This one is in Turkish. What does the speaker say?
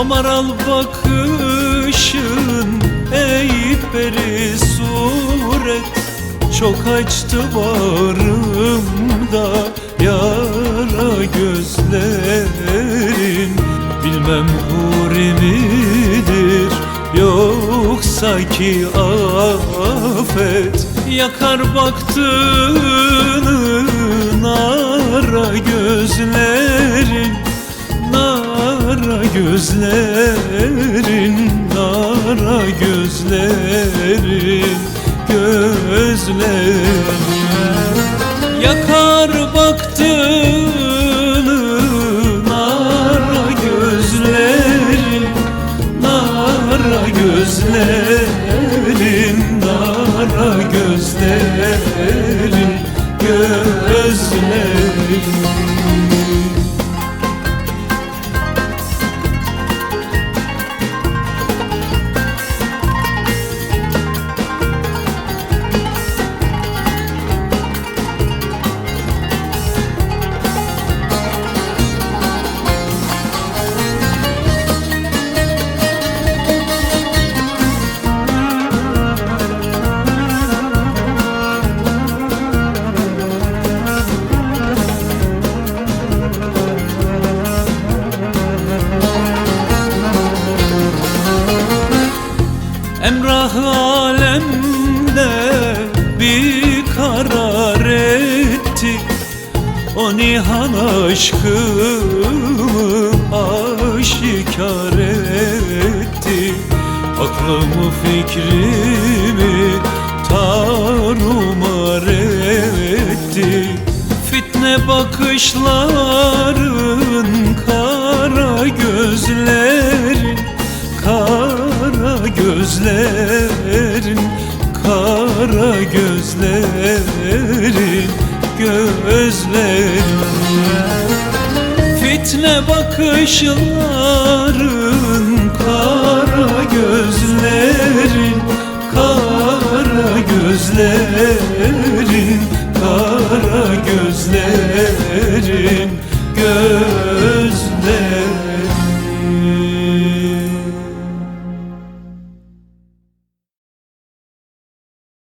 O bakışın ey peri suret. Çok açtı varımda yara gözlerin. Bilmem huri midir yoksa ki afet. Yakar baktığını nara gözlerin. Nara gözlerin, nara gözlerin Gözlerin. Yakar baktığını nara gözlerin Nara gözlerin, alemde bir karar etti. O nihan aşkımı aşikar etti? Aklımı fikrimi tarumar etti. Fitne bakışların kara gözlerin Kara gözlerin Kara gözlerin Gözlerin. Fitne bakışların Kara gözlerin Kara gözlerin Kara gözlerin Gözlerin